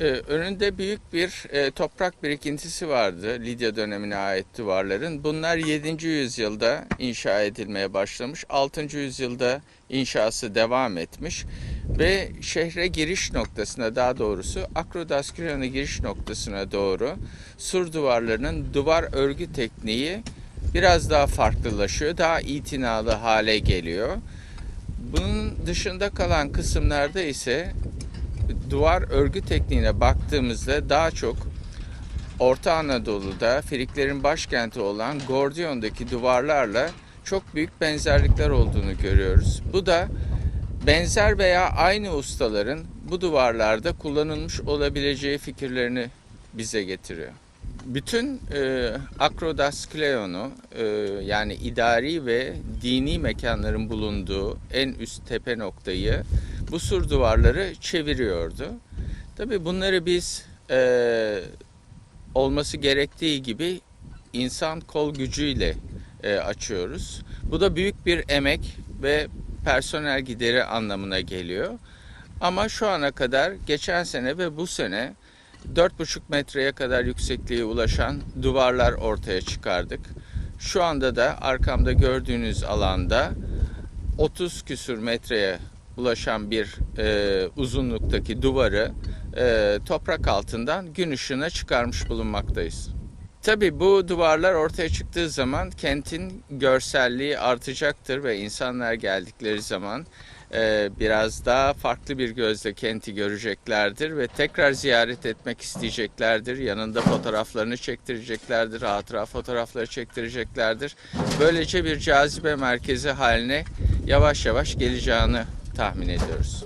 Ee, önünde büyük bir e, toprak birikintisi vardı Lidya dönemine ait duvarların. Bunlar 7. yüzyılda inşa edilmeye başlamış. 6. yüzyılda inşası devam etmiş. Ve şehre giriş noktasına daha doğrusu Akrodaskirion'a giriş noktasına doğru sur duvarlarının duvar örgü tekniği biraz daha farklılaşıyor. Daha itinalı hale geliyor. Bunun dışında kalan kısımlarda ise duvar örgü tekniğine baktığımızda daha çok Orta Anadolu'da Friklerin başkenti olan Gordion'daki duvarlarla çok büyük benzerlikler olduğunu görüyoruz. Bu da benzer veya aynı ustaların bu duvarlarda kullanılmış olabileceği fikirlerini bize getiriyor. Bütün e, Akrodaskleon'u e, yani idari ve dini mekanların bulunduğu en üst tepe noktayı bu sur duvarları çeviriyordu. Tabi bunları biz e, olması gerektiği gibi insan kol gücüyle e, açıyoruz. Bu da büyük bir emek ve personel gideri anlamına geliyor. Ama şu ana kadar geçen sene ve bu sene 4,5 metreye kadar yüksekliğe ulaşan duvarlar ortaya çıkardık. Şu anda da arkamda gördüğünüz alanda 30 küsür metreye ulaşan bir e, uzunluktaki duvarı e, toprak altından gün ışığına çıkarmış bulunmaktayız. Tabi bu duvarlar ortaya çıktığı zaman kentin görselliği artacaktır ve insanlar geldikleri zaman e, biraz daha farklı bir gözle kenti göreceklerdir ve tekrar ziyaret etmek isteyeceklerdir. Yanında fotoğraflarını çektireceklerdir, hatıra fotoğrafları çektireceklerdir. Böylece bir cazibe merkezi haline yavaş yavaş geleceğini tahmin ediyoruz.